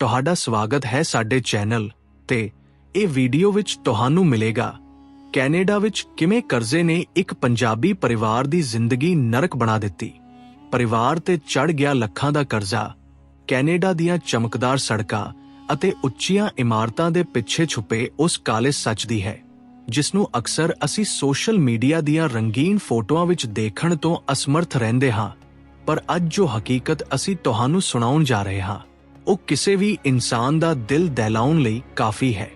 ਤੁਹਾਡਾ ਸਵਾਗਤ ਹੈ ਸਾਡੇ ਚੈਨਲ ਤੇ ਇਹ ਵੀਡੀਓ ਵਿੱਚ ਤੁਹਾਨੂੰ ਮਿਲੇਗਾ। ਕੈਨੇਡਾ ਵਿੱਚ ਕਿਵੇਂ ਕਰਜ਼ੇ ਨੇ ਇੱਕ ਪੰਜਾਬੀ ਪਰਿਵਾਰ ਦੀ ਜ਼ਿੰਦਗੀ ਨਰਕ ਬਣਾ ਦਿੱਤੀ। ਪਰਿਵਾਰ ਤੇ ਚੜ ਗਿਆ ਲੱਖਾਂ ਦਾ ਕਰਜ਼ਾ, ਕੈਨੇਡਾ ਦੀਆਂ ਚਮਕਦਾਰ ਸੜਕਾਂ ਅਤੇ ਉੱਚੀਆਂ ਇਮਾਰਤਾਂ ਦੇ ਪਿੱਛੇ ਛੁਪੇ ਉਸ ਕਾਲੇ ਸੱਚ ਦੀ ਹੈ, ਜਿਸ ਨੂੰ ਅਕਸਰ ਅਸੀਂ ਸੋਸ਼ਲ ਮੀਡੀਆ ਦੀਆਂ ਰੰਗੀਨ ਫੋਟੋਆਂ ਵਿੱਚ ਦੇਖਣ ਤੋਂ ਅਸਮਰਥ ਰਹਿੰਦੇ ਹਾਂ। ਪਰ ਅੱਜ ਜੋ ਹਕੀਕਤ ਅਸੀਂ ਤੁਹਾਨੂੰ ਸੁਣਾਉਣ ਜਾ ਰਹੇ ਹਾਂ ਉਹ ਕਿਸੇ ਵੀ ਇਨਸਾਨ ਦਾ ਦਿਲ ਦਹਿਲਾਉਣ ਲਈ ਕਾਫੀ ਹੈ।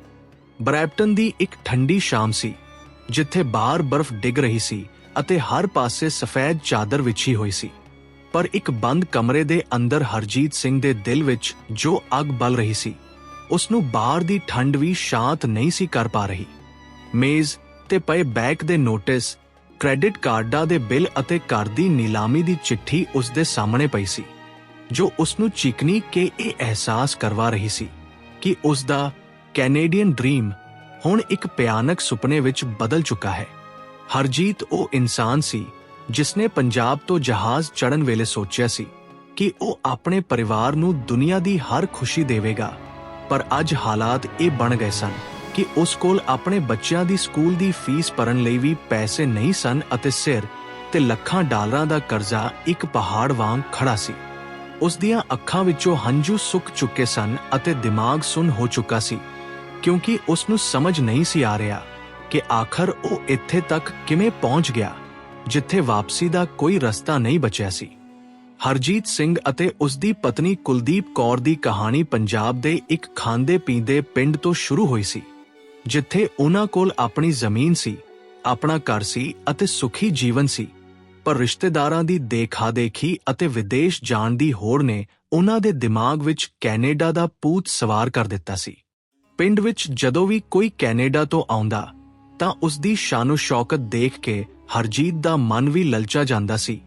ਬਰੈਪਟਨ ਦੀ ਇੱਕ ਠੰਡੀ ਸ਼ਾਮ ਸੀ, ਜਿੱਥੇ ਬਾਹਰ ਬਰਫ਼ ਡਿੱਗ ਰਹੀ ਸੀ ਅਤੇ ਹਰ ਪਾਸੇ ਸਫੈਦ ਚਾਦਰ ਵਿਛੀ ਹੋਈ ਸੀ। ਪਰ ਇੱਕ ਬੰਦ ਕਮਰੇ ਦੇ ਅੰਦਰ ਹਰਜੀਤ ਸਿੰਘ ਦੇ ਦਿਲ ਵਿੱਚ ਜੋ ਅੱਗ ਬਲ ਰਹੀ ਸੀ ਉਸ ਨੂੰ ਬਾਹਰ ਦੀ ਠੰਡ ਵੀ ਸ਼ਾਂਤ ਨਹੀਂ ਸੀ ਕਰ ਪਾ ਰਹੀ। ਮੇਜ਼ ਤੇ ਪਏ ਬੈਕ ਦੇ ਨੋਟਿਸ, ਕ੍ਰੈਡਿਟ ਕਾਰਡਾਂ ਦੇ ਬਿੱਲ ਅਤੇ ਘਰ ਦੀ ਨੀਲਾਮੀ ਦੀ ਚਿੱਠੀ ਉਸ ਦੇ ਸਾਹਮਣੇ ਪਈ ਸੀ। ਜੋ ਉਸ ਨੂੰ ਚੀਕਣੀ ਕੇ ਇਹ ਅਹਿਸਾਸ ਕਰਵਾ ਰਹੀ ਸੀ ਕਿ ਉਸ ਦਾ ਕੈਨੇਡੀਅਨ ਡ੍ਰੀਮ ਹੁਣ ਇੱਕ ਭਿਆਨਕ ਸੁਪਨੇ ਵਿੱਚ ਬਦਲ ਚੁੱਕਾ ਹੈ। ਹਰਜੀਤ ਉਹ ਇਨਸਾਨ ਸੀ ਜਿਸਨੇ ਪੰਜਾਬ ਤੋਂ ਜਹਾਜ਼ ਚੜਨ ਵੇਲੇ ਸੋਚਿਆ ਸੀ ਕਿ ਉਹ ਆਪਣੇ ਪਰਿਵਾਰ ਨੂੰ ਦੁਨੀਆ ਦੀ ਹਰ ਖੁਸ਼ੀ ਦੇਵੇਗਾ। ਪਰ ਅੱਜ ਹਾਲਾਤ ਇਹ ਬਣ ਗਏ ਸਨ ਕਿ ਉਸ ਕੋਲ ਆਪਣੇ ਬੱਚਿਆਂ ਦੀ ਸਕੂਲ ਦੀ ਫੀਸ ਭਰਨ ਲਈ ਵੀ ਪੈਸੇ ਨਹੀਂ ਸਨ ਅਤੇ ਸਿਰ ਤੇ ਲੱਖਾਂ ਡਾਲਰਾਂ ਦਾ ਕਰਜ਼ਾ ਇੱਕ ਪਹਾੜ ਵਾਂਗ ਖੜਾ ਸੀ। ਉਸ ਦੀਆਂ ਅੱਖਾਂ ਵਿੱਚੋਂ ਹੰਝੂ ਸੁੱਕ ਚੁੱਕੇ ਸਨ ਅਤੇ ਦਿਮਾਗ ਸੁੰਨ ਹੋ ਚੁੱਕਾ ਸੀ, ਕਿਉਂਕਿ ਉਸ ਨੂੰ ਸਮਝ ਨਹੀਂ ਸੀ ਆ ਰਿਹਾ ਕਿ ਆਖਰ ਉਹ ਇੱਥੇ ਤੱਕ ਕਿਵੇਂ ਪਹੁੰਚ ਗਿਆ, ਜਿੱਥੇ ਵਾਪਸੀ ਦਾ ਕੋਈ ਰਸਤਾ ਨਹੀਂ ਬਚਿਆ ਸੀ। ਹਰਜੀਤ ਸਿੰਘ ਅਤੇ ਉਸ ਦੀ ਪਤਨੀ ਕੁਲਦੀਪ ਕੌਰ ਦੀ ਕਹਾਣੀ ਪੰਜਾਬ ਦੇ ਇੱਕ ਖਾਂਦੇ ਪੀਂਦੇ ਪਿੰਡ ਤੋਂ ਸ਼ੁਰੂ ਹੋਈ ਸੀ, ਜਿੱਥੇ ਉਹਨਾਂ ਕੋਲ ਆਪਣੀ ਜ਼ਮੀਨ ਸੀ, ਆਪਣਾ ਘਰ ਸੀ ਅਤੇ ਸੁਖੀ ਜੀਵਨ ਸੀ। ਪਰ ਰਿਸ਼ਤੇਦਾਰਾਂ ਦੀ ਦੇਖਾ-ਦੇਖੀ ਅਤੇ ਵਿਦੇਸ਼ ਜਾਣ ਦੀ ਹੋੜ ਨੇ ਉਹਨਾਂ ਦੇ ਦਿਮਾਗ ਵਿੱਚ ਕੈਨੇਡਾ ਦਾ ਪੂਤ ਸਵਾਰ ਕਰ ਦਿੱਤਾ ਸੀ। ਪਿੰਡ ਵਿੱਚ ਜਦੋਂ ਵੀ ਕੋਈ ਕੈਨੇਡਾ ਤੋਂ ਆਉਂਦਾ, ਤਾਂ ਉਸ ਦੀ ਸ਼ਾਨੋ ਸ਼ੌਕਤ ਦੇਖ ਕੇ ਹਰਜੀਤ ਦਾ ਮਨ ਵੀ ਲਲਚਾ ਜਾਂਦਾ ਸੀ।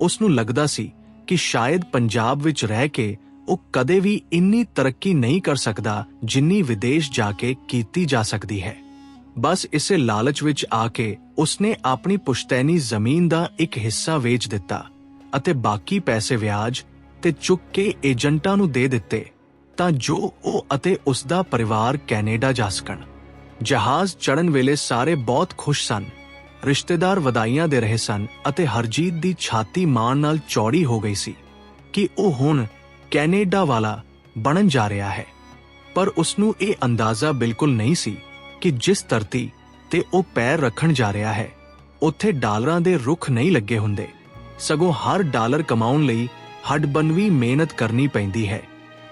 ਉਸ ਨੂੰ ਲੱਗਦਾ ਸੀ ਕਿ ਸ਼ਾਇਦ ਪੰਜਾਬ ਵਿੱਚ ਰਹਿ ਕੇ ਉਹ ਕਦੇ ਵੀ ਇੰਨੀ ਤਰੱਕੀ ਨਹੀਂ ਕਰ ਸਕਦਾ ਜਿੰਨੀ ਵਿਦੇਸ਼ ਜਾ ਕੇ ਕੀਤੀ ਜਾ ਸਕਦੀ ਹੈ। ਬਸ ਇਸੇ ਲਾਲਚ ਵਿੱਚ ਆ ਕੇ ਉਸਨੇ ਆਪਣੀ ਪੁਸ਼ਤੈਨੀ ਜ਼ਮੀਨ ਦਾ ਇੱਕ ਹਿੱਸਾ ਵੇਚ ਦਿੱਤਾ ਅਤੇ ਬਾਕੀ ਪੈਸੇ ਵਿਆਜ ਤੇ ਚੁੱਕ ਕੇ ਏਜੰਟਾਂ ਨੂੰ ਦੇ ਦਿੱਤੇ ਤਾਂ ਜੋ ਉਹ ਅਤੇ ਉਸ ਦਾ ਪਰਿਵਾਰ ਕੈਨੇਡਾ ਜਾ ਸਕਣ। ਜਹਾਜ਼ ਚੜਨ ਵੇਲੇ ਸਾਰੇ ਬਹੁਤ ਖੁਸ਼ ਸਨ, ਰਿਸ਼ਤੇਦਾਰ ਵਧਾਈਆਂ ਦੇ ਰਹੇ ਸਨ ਅਤੇ ਹਰਜੀਤ ਦੀ ਛਾਤੀ ਮਾਣ ਨਾਲ ਚੌੜੀ ਹੋ ਗਈ ਸੀ ਕਿ ਉਹ ਹੁਣ ਕੈਨੇਡਾ ਵਾਲਾ ਬਣਨ ਜਾ ਰਿਹਾ ਹੈ। ਪਰ ਉਸ ਨੂੰ ਇਹ ਅੰਦਾਜ਼ਾ ਬਿਲਕੁਲ ਨਹੀਂ ਸੀ ਕਿ ਜਿਸ ਧਰਤੀ ਤੇ ਉਹ ਪੈਰ ਰੱਖਣ ਜਾ ਰਿਹਾ ਹੈ, ਉੱਥੇ ਡਾਲਰਾਂ ਦੇ ਰੁੱਖ ਨਹੀਂ ਲੱਗੇ ਹੁੰਦੇ। ਸਗੋਂ ਹਰ ਡਾਲਰ ਕਮਾਉਣ ਲਈ ਹੱਡਬਨਵੀ ਮਿਹਨਤ ਕਰਨੀ ਪੈਂਦੀ ਹੈ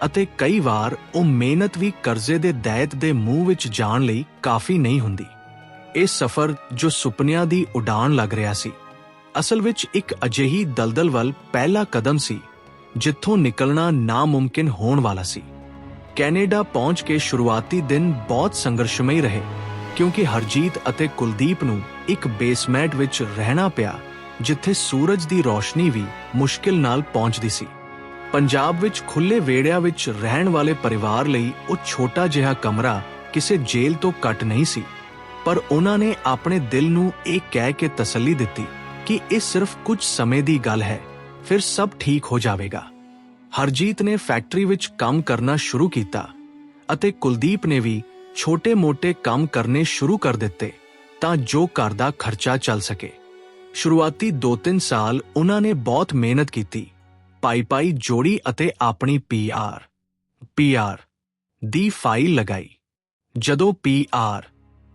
ਅਤੇ ਕਈ ਵਾਰ ਉਹ ਮਿਹਨਤ ਵੀ ਕਰਜ਼ੇ ਦੇ ਦਾਇਤ ਦੇ ਮੂੰਹ ਵਿੱਚ ਜਾਣ ਲਈ ਕਾਫੀ ਨਹੀਂ ਹੁੰਦੀ। ਇਹ ਸਫ਼ਰ ਜੋ ਸੁਪਨਿਆਂ ਦੀ ਉਡਾਨ ਲੱਗ ਰਿਹਾ ਸੀ, ਅਸਲ ਵਿੱਚ ਇੱਕ ਅਜਿਹੀ ਦਲਦਲ ਵੱਲ ਪਹਿਲਾ ਕਦਮ ਸੀ, ਜਿੱਥੋਂ ਨਿਕਲਣਾ ਨਾਮੁਮਕਿਨ ਹੋਣ ਵਾਲਾ ਸੀ। ਕੈਨੇਡਾ ਪਹੁੰਚ ਕੇ ਸ਼ੁਰੂਆਤੀ ਦਿਨ ਬਹੁਤ ਸੰਘਰਸ਼ਮਈ ਰਹੇ, ਕਿਉਂਕਿ ਹਰਜੀਤ ਅਤੇ ਕੁਲਦੀਪ ਨੂੰ ਇੱਕ ਬੇਸਮੈਂਟ ਵਿੱਚ ਰਹਿਣਾ ਪਿਆ, ਜਿੱਥੇ ਸੂਰਜ ਦੀ ਰੋਸ਼ਨੀ ਵੀ ਮੁਸ਼ਕਿਲ ਨਾਲ ਪਹੁੰਚਦੀ ਸੀ। ਪੰਜਾਬ ਵਿੱਚ ਖੁੱਲੇ ਵੇੜਿਆਂ ਵਿੱਚ ਰਹਿਣ ਵਾਲੇ ਪਰਿਵਾਰ ਲਈ ਉਹ ਛੋਟਾ ਜਿਹਾ ਕਮਰਾ ਕਿਸੇ ਜੇਲ੍ਹ ਤੋਂ ਘੱਟ ਨਹੀਂ ਸੀ, ਪਰ ਉਹਨਾਂ ਨੇ ਆਪਣੇ ਦਿਲ ਨੂੰ ਇਹ ਕਹਿ ਕੇ ਤਸੱਲੀ ਦਿੱਤੀ ਕਿ ਇਹ ਸਿਰਫ ਕੁਝ ਸਮੇਂ ਦੀ ਗੱਲ ਹੈ, ਫਿਰ ਸਭ ਠੀਕ ਹੋ ਜਾਵੇਗਾ। ਹਰਜੀਤ ਨੇ ਫੈਕਟਰੀ ਵਿੱਚ ਕੰਮ ਕਰਨਾ ਸ਼ੁਰੂ ਕੀਤਾ ਅਤੇ ਕੁਲਦੀਪ ਨੇ ਵੀ ਛੋਟੇ-ਮੋਟੇ ਕੰਮ ਕਰਨੇ ਸ਼ੁਰੂ ਕਰ ਦਿੱਤੇ ਤਾਂ ਜੋ ਘਰ ਦਾ ਖਰਚਾ ਚੱਲ ਸਕੇ। ਸ਼ੁਰੂਆਤੀ 2-3 ਸਾਲ ਉਹਨਾਂ ਨੇ ਬਹੁਤ ਮਿਹਨਤ ਕੀਤੀ। ਪਾਈ-ਪਾਈ ਜੋੜੀ ਅਤੇ ਆਪਣੀ ਪੀਆਰ ਪੀਆਰ ਦੀ ਫਾਈਲ ਲਗਾਈ। ਜਦੋਂ ਪੀਆਰ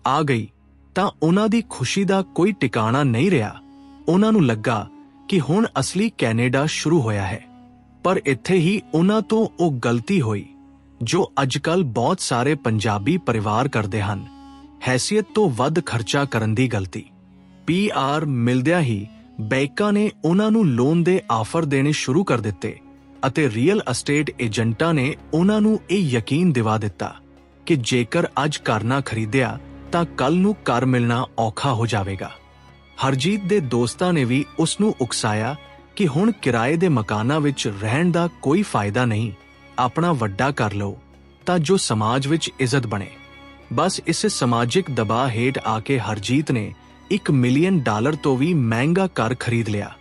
ਆ ਗਈ ਤਾਂ ਉਹਨਾਂ ਦੀ ਖੁਸ਼ੀ ਦਾ ਕੋਈ ਟਿਕਾਣਾ ਨਹੀਂ ਰਿਹਾ। ਉਹਨਾਂ ਨੂੰ ਲੱਗਾ ਕਿ ਹੁਣ ਅਸਲੀ ਕੈਨੇਡਾ ਸ਼ੁਰੂ ਹੋਇਆ ਹੈ। ਪਰ ਇੱਥੇ ਹੀ ਉਹਨਾਂ ਤੋਂ ਉਹ ਗਲਤੀ ਹੋਈ, ਜੋ ਅੱਜਕੱਲ ਬਹੁਤ ਸਾਰੇ ਪੰਜਾਬੀ ਪਰਿਵਾਰ ਕਰਦੇ ਹਨ। ਹੈਸੀਅਤ ਤੋਂ ਵੱਧ ਖਰਚਾ ਕਰਨ ਦੀ ਗਲਤੀ। ਪੀਆਰ ਮਿਲਦਿਆਂ ਹੀ ਬੈਂਕਾਂ ਨੇ ਉਹਨਾਂ ਨੂੰ ਲੋਨ ਦੇ ਆਫਰ ਦੇਣੇ ਸ਼ੁਰੂ ਕਰ ਦਿੱਤੇ ਅਤੇ ਰੀਅਲ ਅਸਟੇਟ ਏਜੰਟਾਂ ਨੇ ਉਹਨਾਂ ਨੂੰ ਇਹ ਯਕੀਨ ਦਿਵਾ ਦਿੱਤਾ ਕਿ ਜੇਕਰ ਅੱਜ ਘਰ ਨਾ ਖਰੀਦਿਆ ਤਾਂ ਕੱਲ ਨੂੰ ਘਰ ਮਿਲਣਾ ਔਖਾ ਹੋ ਜਾਵੇਗਾ। ਹਰਜੀਤ ਦੇ ਦੋਸਤਾਂ ਨੇ ਵੀ ਉਸ ਨੂੰ ਉਕਸਾਇਆ ਕਿ ਹੁਣ ਕਿਰਾਏ ਦੇ ਮਕਾਨਾਂ ਵਿੱਚ ਰਹਿਣ ਦਾ ਕੋਈ ਫਾਇਦਾ ਨਹੀਂ, ਆਪਣਾ ਵੱਡਾ ਕਰ ਲਓ, ਤਾਂ ਜੋ ਸਮਾਜ ਵਿੱਚ ਇੱਜ਼ਤ ਬਣੇ। ਬਸ ਇਸੇ ਸਮਾਜਿਕ ਦਬਾਅ ਹੇਠ ਆ ਕੇ ਹਰਜੀਤ ਨੇ 1 ਮਿਲੀਅਨ ਡਾਲਰ ਤੋਂ ਵੀ ਮਹਿੰਗਾ ਘਰ ਖਰੀਦ ਲਿਆ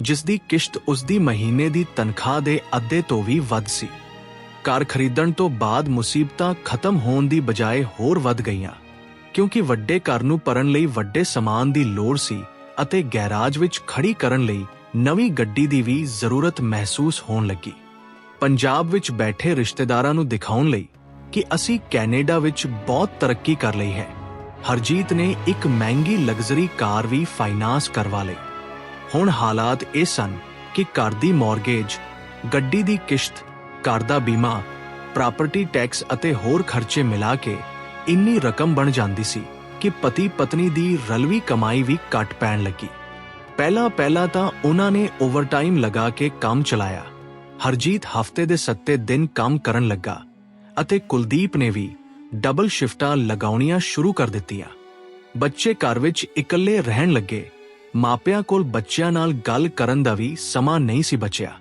ਜਿਸ ਦੀ ਕਿਸ਼ਤ ਉਸ ਦੀ ਮਹੀਨੇ ਦੀ ਤਨਖਾਹ ਦੇ ਅੱਧੇ ਤੋਂ ਵੀ ਵੱਧ ਸੀ। ਘਰ ਖਰੀਦਣ ਤੋਂ ਬਾਅਦ ਮੁਸੀਬਤਾਂ ਖਤਮ ਹੋਣ ਦੀ ਬਜਾਏ ਹੋਰ ਵੱਧ ਗਈਆਂ, ਕਿਉਂਕਿ ਵੱਡੇ ਘਰ ਨੂੰ ਭਰਨ ਲਈ ਵੱਡੇ ਸਮਾਨ ਦੀ ਲੋੜ ਸੀ ਅਤੇ ਗੈਰਾਜ ਵਿੱਚ ਖੜੀ ਕਰਨ ਲਈ ਨਵੀਂ ਗੱਡੀ ਦੀ ਵੀ ਜ਼ਰੂਰਤ ਮਹਿਸੂਸ ਹੋਣ ਲੱਗੀ। ਪੰਜਾਬ ਵਿੱਚ ਬੈਠੇ ਰਿਸ਼ਤੇਦਾਰਾਂ ਨੂੰ ਦਿਖਾਉਣ ਲਈ ਕਿ ਅਸੀਂ ਕੈਨੇਡਾ ਵਿੱਚ ਬਹੁਤ ਤਰੱਕੀ ਕਰ ਲਈ ਹੈ। ਹਰਜੀਤ ਨੇ ਇੱਕ ਮਹਿੰਗੀ ਲਗਜ਼ਰੀ ਕਾਰ ਵੀ ਫਾਈਨਾਂਸ ਕਰਵਾ ਲਈ। ਹੁਣ ਹਾਲਾਤ ਇਹ ਸਨ ਕਿ ਘਰ ਦੀ ਮਾਰਗੇਜ, ਗੱਡੀ ਦੀ ਕਿਸ਼ਤ, ਘਰ ਦਾ ਬੀਮਾ, ਪ੍ਰਾਪਰਟੀ ਟੈਕਸ ਅਤੇ ਹੋਰ ਖਰਚੇ ਮਿਲਾ ਕੇ ਇੰਨੀ ਰਕਮ ਬਣ ਜਾਂਦੀ ਸੀ ਕਿ ਪਤੀ ਪਤਨੀ ਦੀ ਰਲਵੀ ਕਮਾਈ ਵੀ ਘਟ ਪੈਣ ਲੱਗੀ। ਪਹਿਲਾਂ ਪਹਿਲਾਂ ਤਾਂ ਉਹਨਾਂ ਨੇ ਓਵਰਟਾਈਮ ਲਗਾ ਕੇ ਕੰਮ ਚਲਾਇਆ। ਹਰਜੀਤ ਹਫ਼ਤੇ ਦੇ 7 ਦਿਨ ਕੰਮ ਕਰਨ ਲੱਗਾ ਅਤੇ ਕੁਲਦੀਪ ਨੇ ਵੀ ਡਬਲ ਸ਼ਿਫਟਾਂ ਲਗਾਉਣੀਆਂ ਸ਼ੁਰੂ ਕਰ ਦਿੱਤੀਆਂ। ਬੱਚੇ ਘਰ ਵਿੱਚ ਇਕੱਲੇ ਰਹਿਣ ਲੱਗੇ। ਮਾਪਿਆਂ ਕੋਲ ਬੱਚਿਆਂ ਨਾਲ ਗੱਲ ਕਰਨ ਦਾ ਵੀ ਸਮਾਂ ਨਹੀਂ ਸੀ ਬਚਿਆ।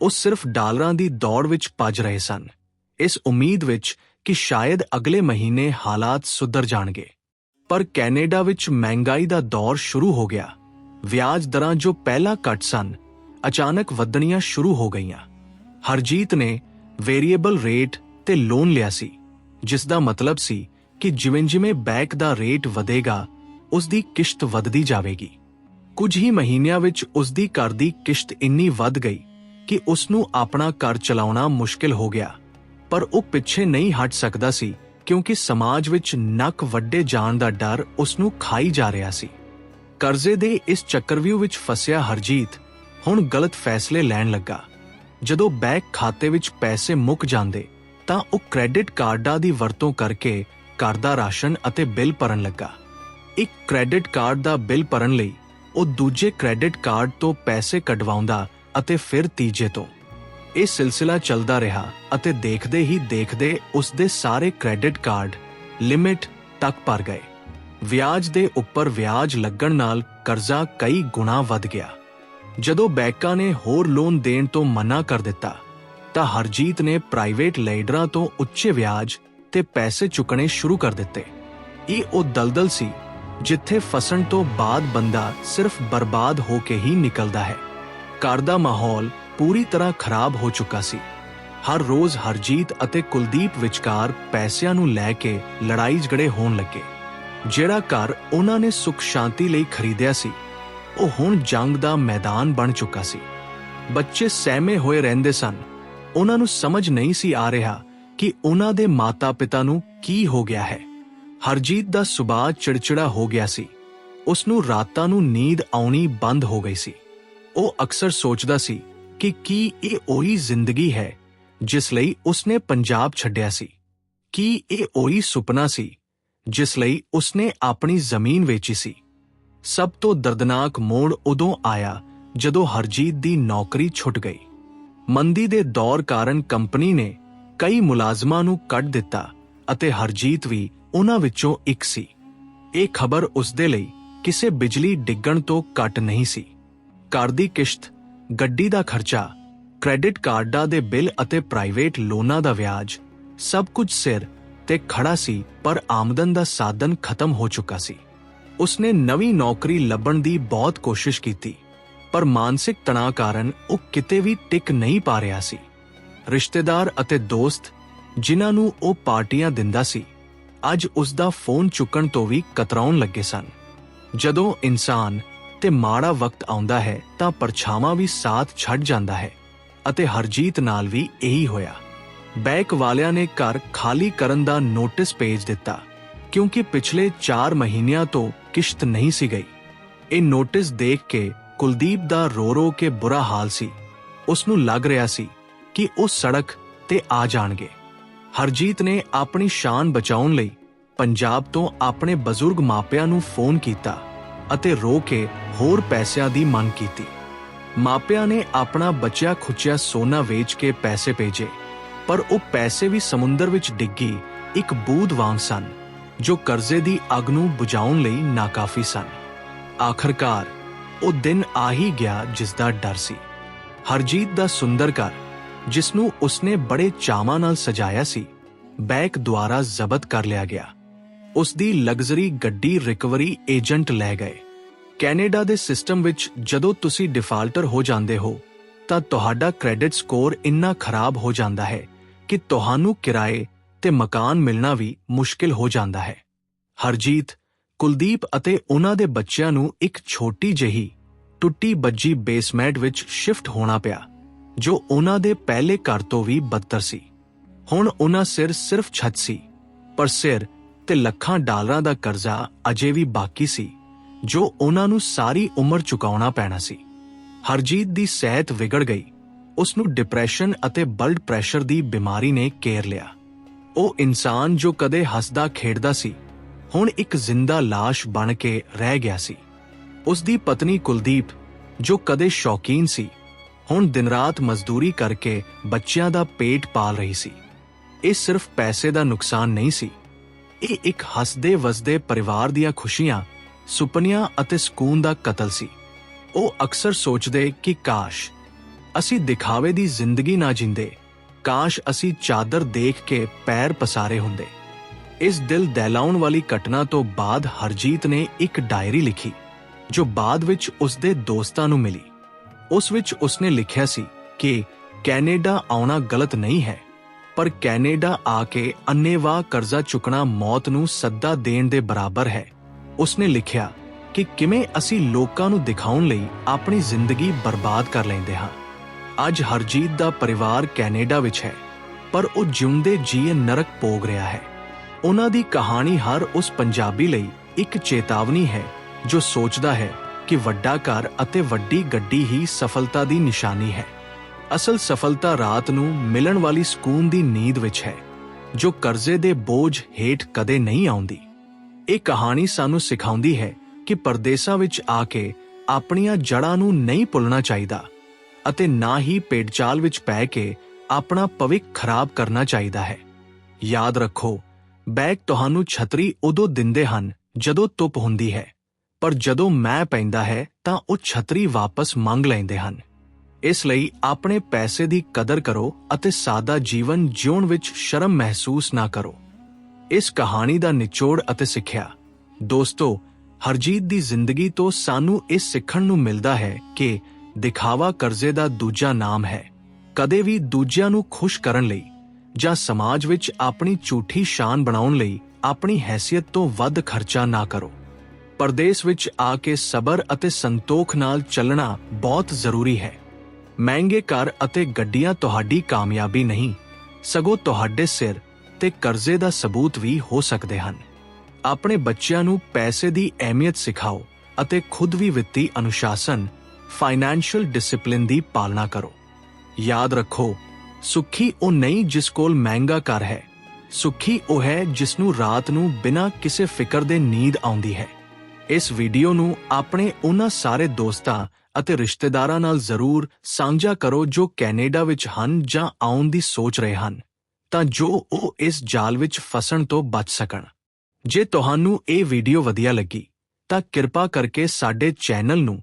ਉਹ ਸਿਰਫ ਡਾਲਰਾਂ ਦੀ ਦੌੜ ਵਿੱਚ ਭੱਜ ਰਹੇ ਸਨ। ਇਸ ਉਮੀਦ ਵਿੱਚ ਕਿ ਸ਼ਾਇਦ ਅਗਲੇ ਮਹੀਨੇ ਹਾਲਾਤ ਸੁਧਰ ਜਾਣਗੇ। ਪਰ ਕੈਨੇਡਾ ਵਿੱਚ ਮਹਿੰਗਾਈ ਦਾ ਦੌਰ ਸ਼ੁਰੂ ਹੋ ਗਿਆ। ਵਿਆਜ ਦਰਾਂ ਜੋ ਪਹਿਲਾਂ ਘੱਟ ਸਨ, ਅਚਾਨਕ ਵਧਣੀਆਂ ਸ਼ੁਰੂ ਹੋ ਗਈਆਂ। ਹਰਜੀਤ ਨੇ ਵੇਰੀਏਬਲ ਰੇਟ ਤੇ ਲੋਨ ਲਿਆ ਸੀ, ਜਿਸ ਦਾ ਮਤਲਬ ਸੀ ਕਿ ਜਿਵੇਂ-ਜਿਵੇਂ ਬੈਂਕ ਦਾ ਰੇਟ ਵਧੇਗਾ ਉਸ ਦੀ ਕਿਸ਼ਤ ਵੱਧਦੀ ਜਾਵੇਗੀ। ਕੁਝ ਹੀ ਮਹੀਨਿਆਂ ਵਿੱਚ ਉਸ ਦੀ ਘਰ ਦੀ ਕਿਸ਼ਤ ਇੰਨੀ ਵੱਧ ਗਈ ਕਿ ਉਸ ਨੂੰ ਆਪਣਾ ਘਰ ਚਲਾਉਣਾ ਮੁਸ਼ਕਿਲ ਹੋ ਗਿਆ, ਪਰ ਉਹ ਪਿੱਛੇ ਨਹੀਂ ਹਟ ਸਕਦਾ ਸੀ ਕਿਉਂਕਿ ਸਮਾਜ ਵਿੱਚ ਨੱਕ ਵੱਡੇ ਜਾਣ ਦਾ ਡਰ ਉਸ ਨੂੰ ਖਾਈ ਜਾ ਰਿਹਾ ਸੀ। ਕਰਜ਼ੇ ਦੇ ਇਸ ਚੱਕਰਵਿਊ ਵਿੱਚ ਫਸਿਆ ਹਰਜੀਤ ਹੁਣ ਗਲਤ ਫੈਸਲੇ ਲੈਣ ਲੱਗਾ। ਜਦੋਂ ਬੈਂਕ ਖਾਤੇ ਵਿੱਚ ਪੈਸੇ ਮੁੱਕ ਜਾਂਦੇ, ਤਾਂ ਉਹ ਕ੍ਰੈਡਿਟ ਕਾਰਡਾਂ ਦੀ ਵਰਤੋਂ ਕਰਕੇ ਘਰ ਦਾ ਰਾਸ਼ਨ ਅਤੇ ਬਿੱਲ ਭਰਨ ਲੱਗਾ। ਇੱਕ ਕ੍ਰੈਡਿਟ ਕਾਰਡ ਦਾ ਬਿੱਲ ਭਰਨ ਲਈ ਉਹ ਦੂਜੇ ਕ੍ਰੈਡਿਟ ਕਾਰਡ ਤੋਂ ਪੈਸੇ ਕਢਵਾਉਂਦਾ ਅਤੇ ਫਿਰ ਤੀਜੇ ਤੋਂ। ਇਹ ਸਿਲਸਿਲਾ ਚੱਲਦਾ ਰਿਹਾ ਅਤੇ ਦੇਖਦੇ ਹੀ ਦੇਖਦੇ ਉਸ ਦੇ ਸਾਰੇ ਕ੍ਰੈਡਿਟ ਕਾਰਡ ਲਿਮਿਟ ਤੱਕ ਭਰ ਗਏ। ਵਿਆਜ ਦੇ ਉੱਪਰ ਵਿਆਜ ਲੱਗਣ ਨਾਲ ਕਰਜ਼ਾ ਕਈ ਗੁਣਾ ਵੱਧ ਗਿਆ। ਜਦੋਂ ਬੈਂਕਾਂ ਨੇ ਹੋਰ ਲੋਨ ਦੇਣ ਤੋਂ ਮਨਾ ਕਰ ਦਿੱਤਾ, ਤਾਂ ਹਰਜੀਤ ਨੇ ਪ੍ਰਾਈਵੇਟ ਲੀਡਰਾਂ ਤੋਂ ਉੱਚੇ ਵਿਆਜ ਤੇ ਪੈਸੇ ਚੁੱਕਣੇ ਸ਼ੁਰੂ ਕਰ ਦਿੱਤੇ। ਇਹ ਉਹ ਦਲਦਲ ਸੀ, ਜਿੱਥੇ ਫਸਣ ਤੋਂ ਬਾਅਦ ਬੰਦਾ ਸਿਰਫ ਬਰਬਾਦ ਹੋ ਕੇ ਹੀ ਨਿਕਲਦਾ ਹੈ। ਘਰ ਦਾ ਮਾਹੌਲ ਪੂਰੀ ਤਰ੍ਹਾਂ ਖਰਾਬ ਹੋ ਚੁੱਕਾ ਸੀ। ਹਰ ਰੋਜ਼ ਹਰਜੀਤ ਅਤੇ ਕੁਲਦੀਪ ਵਿਚਕਾਰ ਪੈਸਿਆਂ ਨੂੰ ਲੈ ਕੇ ਲੜਾਈ ਝਗੜੇ ਹੋਣ ਲੱਗੇ। ਜਿਹੜਾ ਘਰ ਉਹਨਾਂ ਨੇ ਸੁਖ ਸ਼ਾਂਤੀ ਲਈ ਖਰੀਦਿਆ ਸੀ, ਉਹ ਹੁਣ ਜੰਗ ਦਾ ਮੈਦਾਨ ਬਣ ਚੁੱਕਾ ਸੀ। ਬੱਚੇ ਸਹਿਮੇ ਹੋਏ ਰਹਿੰਦੇ ਸਨ। ਉਹਨਾਂ ਨੂੰ ਸਮਝ ਨਹੀਂ ਸੀ ਆ ਰਿਹਾ ਕਿ ਉਹਨਾਂ ਦੇ ਮਾਤਾ-ਪਿਤਾ ਨੂੰ ਕੀ ਹੋ ਗਿਆ ਹੈ। ਹਰਜੀਤ ਦਾ ਸੁਭਾਅ ਚਿੜਚਿੜਾ ਹੋ ਗਿਆ ਸੀ। ਉਸ ਨੂੰ ਰਾਤਾਂ ਨੂੰ ਨੀਂਦ ਆਉਣੀ ਬੰਦ ਹੋ ਗਈ ਸੀ। ਉਹ ਅਕਸਰ ਸੋਚਦਾ ਸੀ ਕਿ ਕੀ ਇਹ ਉਹੀ ਜ਼ਿੰਦਗੀ ਹੈ, ਜਿਸ ਲਈ ਉਸਨੇ ਪੰਜਾਬ ਛੱਡਿਆ ਸੀ। ਕੀ ਇਹ ਉਹੀ ਸੁਪਨਾ ਸੀ ਜਿਸ ਲਈ ਉਸਨੇ ਆਪਣੀ ਜ਼ਮੀਨ ਵੇਚੀ ਸੀ। ਸਭ ਤੋਂ ਦਰਦਨਾਕ ਮੋੜ ਉਦੋਂ ਆਇਆ ਜਦੋਂ ਹਰਜੀਤ ਦੀ ਨੌਕਰੀ ਛੁੱਟ ਗਈ। ਮੰਦੀ ਦੇ ਦੌਰ ਕਾਰਨ ਕੰਪਨੀ ਨੇ ਕਈ ਮੁਲਾਜ਼ਮਾਂ ਨੂੰ ਕੱਢ ਦਿੱਤਾ ਅਤੇ ਹਰਜੀਤ ਵੀ ਉਹਨਾਂ ਵਿੱਚੋਂ ਇੱਕ ਸੀ। ਇਹ ਖਬਰ ਉਸਦੇ ਲਈ ਕਿਸੇ ਬਿਜਲੀ ਡਿੱਗਣ ਤੋਂ ਘੱਟ ਨਹੀਂ ਸੀ। ਘਰ ਦੀ ਕਿਸ਼ਤ, ਗੱਡੀ ਦਾ ਖਰਚਾ, ਕ੍ਰੈਡਿਟ ਕਾਰਡਾਂ ਦੇ ਬਿੱਲ ਅਤੇ ਪ੍ਰਾਈਵੇਟ ਲੋਨਾਂ ਦਾ ਵਿਆਜ, ਸਭ ਕੁਝ ਸਿਰ ਤੇ ਖੜਾ ਸੀ, ਪਰ ਆਮਦਨ ਦਾ ਸਾਧਨ ਖਤਮ ਹੋ ਚੁੱਕਾ ਸੀ। ਉਸਨੇ ਨਵੀਂ ਨੌਕਰੀ ਲੱਭਣ ਦੀ ਬਹੁਤ ਕੋਸ਼ਿਸ਼ ਕੀਤੀ, ਪਰ ਮਾਨਸਿਕ ਤਣਾਅ ਕਾਰਨ ਉਹ ਕਿਤੇ ਵੀ ਟਿਕ ਨਹੀਂ ਪਾ ਰਿਹਾ ਸੀ। ਰਿਸ਼ਤੇਦਾਰ ਅਤੇ ਦੋਸਤ, ਜਿਨ੍ਹਾਂ ਨੂੰ ਉਹ ਪਾਰਟੀਆਂ ਦਿੰਦਾ ਸੀ, ਅੱਜ ਉਸ ਦਾ ਫੋਨ ਚੁੱਕਣ ਤੋਂ ਵੀ ਕਤਰਾਉਣ ਲੱਗੇ ਸਨ। ਜਦੋਂ ਇਨਸਾਨ ਤੇ ਮਾੜਾ ਵਕਤ ਆਉਂਦਾ ਹੈ, ਤਾਂ ਪਰਛਾਵਾਂ ਵੀ ਸਾਥ ਛੱਡ ਜਾਂਦਾ ਹੈ ਅਤੇ ਹਰਜੀਤ ਨਾਲ ਵੀ ਇਹੀ ਹੋਇਆ। ਬੈਕ ਵਾਲਿਆਂ ਨੇ ਘਰ ਖਾਲੀ ਕਰਨ ਦਾ ਨੋਟਿਸ ਭੇਜ ਦਿੱਤਾ, ਕਿਉਂਕਿ ਪਿਛਲੇ 4 ਮਹੀਨਿਆਂ ਤੋਂ ਕਿਸ਼ਤ ਨਹੀਂ ਸੀ ਗਈ। ਇਹ ਨੋਟਿਸ ਦੇਖ ਕੇ ਕੁਲਦੀਪ ਦਾ ਰੋ ਰੋ ਕੇ ਬੁਰਾ ਹਾਲ ਸੀ। ਉਸ ਨੂੰ ਲੱਗ ਰਿਹਾ ਸੀ ਕਿ ਉਹ ਸੜਕ ਤੇ ਆ ਜਾਣਗੇ। ਹਰਜੀਤ ਨੇ ਆਪਣੀ ਸ਼ਾਨ ਬਚਾਉਣ ਲਈ ਪੰਜਾਬ ਤੋਂ ਆਪਣੇ ਬਜ਼ੁਰਗ ਮਾਪਿਆਂ ਨੂੰ ਫੋਨ ਕੀਤਾ ਅਤੇ ਰੋ ਕੇ ਹੋਰ ਪੈਸਿਆਂ ਦੀ ਮੰਗ ਕੀਤੀ। ਮਾਪਿਆਂ ਨੇ ਆਪਣਾ ਬਚਿਆ ਖੁਚਿਆ ਸੋਨਾ ਵੇਚ ਕੇ ਪੈਸੇ ਭੇਜੇ। ਪਰ ਉਹ ਪੈਸੇ ਵੀ ਸਮੁੰਦਰ ਵਿੱਚ ਡਿੱਗੀ, ਇੱਕ ਬੂਦ ਵਾਂਗ ਸਨ, ਜੋ ਕਰਜ਼ੇ ਦੀ ਅੱਗ ਨੂੰ ਬੁਝਾਉਣ ਲਈ ਨਾਕਾਫੀ ਸਨ। ਆਖਰਕਾਰ, ਉਹ ਦਿਨ ਆ ਹੀ ਗਿਆ ਜਿਸ ਦਾ ਡਰ ਸੀ। ਹਰਜੀਤ ਦਾ ਸੁੰਦਰ ਘਰ, ਜਿਸ ਨੂੰ ਉਸਨੇ ਬੜੇ ਚਾਵਾਂ ਨਾਲ ਸਜਾਇਆ ਸੀ, ਬੈਕ ਦੁਆਰਾ ਜ਼ਬਤ ਕਰ ਲਿਆ ਗਿਆ। ਉਸ ਦੀ ਲਗਜ਼ਰੀ ਗੱਡੀ ਰਿਕਵਰੀ ਏਜੰਟ ਲੈ ਗਏ। ਕੈਨੇਡਾ ਦੇ ਸਿਸਟਮ ਵਿੱਚ ਜਦੋਂ ਤੁਸੀਂ ਡਿਫਾਲਟਰ ਹੋ ਜਾਂਦੇ ਹੋ, ਤਾਂ ਤੁਹਾਡਾ ਕ੍ਰੈਡਿਟ ਸਕੋਰ ਇੰਨਾ ਖਰਾਬ ਹੋ ਜਾਂਦਾ ਹੈ ਕਿ ਤੁਹਾਨੂੰ ਕਿਰਾਏ ਤੇ ਮਕਾਨ ਮਿਲਣਾ ਵੀ ਮੁਸ਼ਕਿਲ ਹੋ ਜਾਂਦਾ ਹੈ। ਹਰਜੀਤ, ਕੁਲਦੀਪ ਅਤੇ ਉਹਨਾਂ ਦੇ ਬੱਚਿਆਂ ਨੂੰ ਇੱਕ ਛੋਟੀ ਜਿਹੀ ਟੁੱਟੀ ਬੱਜੀ ਬੇਸਮੈਂਟ ਵਿੱਚ ਸ਼ਿਫਟ ਹੋਣਾ ਪਿਆ, ਜੋ ਉਹਨਾਂ ਦੇ ਪਹਿਲੇ ਘਰ ਤੋਂ ਵੀ ਬਦਤਰ ਸੀ। ਹੁਣ ਉਹਨਾਂ ਸਿਰ ਸਿਰਫ ਛੱਤ ਸੀ, ਪਰ ਸਿਰ ਤੇ ਲੱਖਾਂ ਡਾਲਰਾਂ ਦਾ ਕਰਜ਼ਾ ਅਜੇ ਵੀ ਬਾਕੀ ਸੀ, ਜੋ ਉਹਨਾਂ ਨੂੰ ਸਾਰੀ ਉਮਰ ਚੁਕਾਉਣਾ ਪੈਣਾ ਸੀ। ਹਰਜੀਤ ਦੀ ਸਿਹਤ ਵਿਗੜ ਗਈ। ਉਸ ਨੂੰ ਡਿਪਰੈਸ਼ਨ ਅਤੇ ਬਲੱਡ ਪ੍ਰੈਸ਼ਰ ਦੀ ਬਿਮਾਰੀ ਨੇ ਘੇਰ ਲਿਆ। ਉਹ ਇਨਸਾਨ ਜੋ ਕਦੇ ਹੱਸਦਾ, ਖੇਡਦਾ ਸੀ, ਹੁਣ ਇੱਕ ਜ਼ਿੰਦਾ ਲਾਸ਼ ਬਣ ਕੇ ਰਹਿ ਗਿਆ ਸੀ। ਉਸ ਦੀ ਪਤਨੀ ਕੁਲਦੀਪ, ਜੋ ਕਦੇ ਸ਼ੌਕੀਨ ਸੀ, ਹੁਣ ਦਿਨ-ਰਾਤ ਮਜ਼ਦੂਰੀ ਕਰਕੇ ਬੱਚਿਆਂ ਦਾ ਪੇਟ ਪਾਲ ਰਹੀ ਸੀ। ਇਹ ਸਿਰਫ ਪੈਸੇ ਦਾ ਨੁਕਸਾਨ ਨਹੀਂ ਸੀ। ਇਹ ਇੱਕ ਹੱਸਦੇ ਵਸਦੇ ਪਰਿਵਾਰ ਦੀਆਂ ਖੁਸ਼ੀਆਂ, ਸੁਪਨਿਆਂ ਅਤੇ ਸਕੂਨ ਦਾ ਕਤਲ ਸੀ। ਉਹ ਅਕਸਰ ਸੋਚਦੇ ਕਿ ਕਾਸ਼ ਅਸੀਂ ਦਿਖਾਵੇ ਦੀ ਜ਼ਿੰਦਗੀ ਨਾ ਜਿੰਦੇ। ਕਾਸ਼ ਅਸੀਂ ਚਾਦਰ ਦੇਖ ਕੇ ਪੈਰ ਪਸਾਰੇ ਹੁੰਦੇ। ਇਸ ਦਿਲ ਦਹਿਲਾਉਣ ਵਾਲੀ ਘਟਨਾ ਤੋਂ ਬਾਅਦ ਹਰਜੀਤ ਨੇ ਇੱਕ ਡਾਇਰੀ ਲਿਖੀ, ਜੋ ਬਾਅਦ ਵਿੱਚ ਉਸਦੇ ਦੋਸਤਾਂ ਨੂੰ ਮਿਲੀ। ਉਸ ਵਿੱਚ ਉਸਨੇ ਲਿਖਿਆ ਸੀ ਕਿ ਕੈਨੇਡਾ ਆਉਣਾ ਗਲਤ ਨਹੀਂ ਹੈ, ਪਰ ਕੈਨੇਡਾ ਆ ਕੇ ਅੰਨੇਵਾਹ ਕਰਜ਼ਾ ਚੁੱਕਣਾ ਮੌਤ ਨੂੰ ਸੱਦਾ ਦੇਣ ਦੇ ਬਰਾਬਰ ਹੈ। ਉਸਨੇ ਲਿਖਿਆ ਕਿ ਕਿਵੇਂ ਅਸੀਂ ਲੋਕਾਂ ਨੂੰ ਦਿਖਾਉਣ ਲਈ ਆਪਣੀ ਜ਼ਿੰਦਗੀ ਬਰਬਾਦ ਕਰ ਲੈਂਦੇ ਹਾਂ। ਅੱਜ ਹਰਜੀਤ ਦਾ ਪਰਿਵਾਰ ਕੈਨੇਡਾ ਵਿੱਚ ਹੈ, ਪਰ ਉਹ ਜਿਉਂਦੇ ਜੀਏ ਨਰਕ ਭੋਗ ਰਿਹਾ ਹੈ। ਉਹਨਾਂ ਦੀ ਕਹਾਣੀ ਹਰ ਉਸ ਪੰਜਾਬੀ ਲਈ ਇੱਕ ਚੇਤਾਵਨੀ ਹੈ, ਜੋ ਸੋਚਦਾ ਹੈ ਕਿ ਵੱਡਾ ਘਰ ਅਤੇ ਵੱਡੀ ਗੱਡੀ ਹੀ ਸਫਲਤਾ ਦੀ ਨਿਸ਼ਾਨੀ ਹੈ। ਅਸਲ ਸਫਲਤਾ ਰਾਤ ਨੂੰ ਮਿਲਣ ਵਾਲੀ ਸਕੂਨ ਦੀ ਨੀਂਦ ਵਿੱਚ ਹੈ, ਜੋ ਕਰਜ਼ੇ ਦੇ ਬੋਝ ਹੇਠ ਕਦੇ ਨਹੀਂ ਆਉਂਦੀ। ਇਹ ਕਹਾਣੀ ਸਾਨੂੰ ਸਿਖਾਉਂਦੀ ਹੈ ਕਿ ਪਰਦੇਸਾਂ ਵਿੱਚ ਆ ਕੇ ਆਪਣੀਆਂ ਜੜ੍ਹਾਂ ਨੂੰ ਨਹੀਂ ਭੁੱਲਣਾ ਚਾਹੀਦਾ ਅਤੇ ਨਾ ਹੀ ਪੇਟਚਾਲ ਵਿੱਚ ਪੈ ਕੇ ਆਪਣਾ ਭਵਿੱਖ ਖਰਾਬ ਕਰਨਾ ਚਾਹੀਦਾ ਹੈ। ਯਾਦ ਰੱਖੋ, ਬੈਗ ਤੁਹਾਨੂੰ ਛਤਰੀ ਉਦੋਂ ਦਿੰਦੇ ਹਨ ਜਦੋਂ ਧੁੱਪ ਹੁੰਦੀ ਹੈ, ਪਰ ਜਦੋਂ ਮੈਂ ਪੈਂਦਾ ਹੈ ਤਾਂ ਉਹ ਛਤਰੀ ਵਾਪਸ ਮੰਗ ਲੈਂਦੇ ਹਨ। ਇਸ ਲਈ ਆਪਣੇ ਪੈਸੇ ਦੀ ਕਦਰ ਕਰੋ ਅਤੇ ਸਾਦਾ ਜੀਵਨ ਜਿਉਣ ਵਿੱਚ ਸ਼ਰਮ ਮਹਿਸੂਸ ਨਾ ਕਰੋ। ਇਸ ਕਹਾਣੀ ਦਾ ਨਿਚੋੜ ਅਤੇ ਸਿੱਖਿਆ। ਦੋਸਤੋ, ਹਰਜੀਤ ਦੀ ਜ਼ਿੰਦਗੀ ਤੋਂ ਸਾਨੂੰ ਇਹ ਸਿੱਖਣ ਨੂੰ ਮਿਲਦਾ ਹੈ ਕਿ ਦਿਖਾਵਾ ਕਰਜ਼ੇ ਦਾ ਦੂਜਾ ਨਾਮ ਹੈ। ਕਦੇ ਵੀ ਦੂਜਿਆਂ ਨੂੰ ਖੁਸ਼ ਕਰਨ ਲਈ ਜਾਂ ਸਮਾਜ ਵਿੱਚ ਆਪਣੀ ਝੂਠੀ ਸ਼ਾਨ ਬਣਾਉਣ ਲਈ ਆਪਣੀ ਹੈਸੀਅਤ ਤੋਂ ਵੱਧ ਖਰਚਾ ਨਾ ਕਰੋ। ਪਰਦੇਸ ਵਿੱਚ ਆ ਕੇ ਸਬਰ ਅਤੇ ਸੰਤੋਖ ਨਾਲ ਚੱਲਣਾ ਬਹੁਤ ਜ਼ਰੂਰੀ ਹੈ। ਮਹਿੰਗੇ ਘਰ ਅਤੇ ਗੱਡੀਆਂ ਤੁਹਾਡੀ ਕਾਮਯਾਬੀ ਨਹੀਂ, ਸਗੋਂ ਤੁਹਾਡੇ ਸਿਰ ਤੇ ਕਰਜ਼ੇ ਦਾ ਸਬੂਤ ਵੀ ਹੋ ਸਕਦੇ ਹਨ। ਆਪਣੇ ਬੱਚਿਆਂ ਨੂੰ ਪੈਸੇ ਦੀ ਅਹਿਮੀਅਤ ਸਿਖਾਓ ਅਤੇ ਖੁਦ ਵੀ ਵਿੱਤੀ ਅਨੁਸ਼ਾਸਨ ਫਾਈਨੈਂਸ਼ੀਅਲ ਡਿਸਪਲਿਨ ਦੀ ਪਾਲਣਾ ਕਰੋ। ਯਾਦ ਰੱਖੋ, ਸੁਖੀ ਉਹ ਨਹੀਂ ਜਿਸ ਕੋਲ ਮਹਿੰਗਾ ਘਰ ਹੈ। ਸੁਖੀ ਉਹ ਹੈ ਜਿਸ ਨੂੰ ਰਾਤ ਨੂੰ ਬਿਨਾਂ ਕਿਸੇ ਫਿਕਰ ਦੇ ਨੀਂਦ ਆਉਂਦੀ ਹੈ। ਇਸ ਵੀਡੀਓ ਨੂੰ ਆਪਣੇ ਉਹਨਾਂ ਸਾਰੇ ਦੋਸਤਾਂ ਅਤੇ ਰਿਸ਼ਤੇਦਾਰਾਂ ਨਾਲ ਜ਼ਰੂਰ ਸਾਂਝਾ ਕਰੋ ਜੋ ਕੈਨੇਡਾ ਵਿੱਚ ਹਨ ਜਾਂ ਆਉਣ ਦੀ ਸੋਚ ਰਹੇ ਹਨ। ਤਾਂ ਜੋ ਉਹ ਇਸ ਜਾਲ ਵਿੱਚ ਫਸਣ ਤੋਂ ਬਚ ਸਕਣ। ਜੇ ਤੁਹਾਨੂੰ ਇਹ ਵੀਡੀਓ ਵਧੀਆ ਲੱਗੀ, ਤਾਂ ਕਿਰਪਾ ਕਰਕੇ ਸਾਡੇ ਚੈਨਲ ਨੂੰ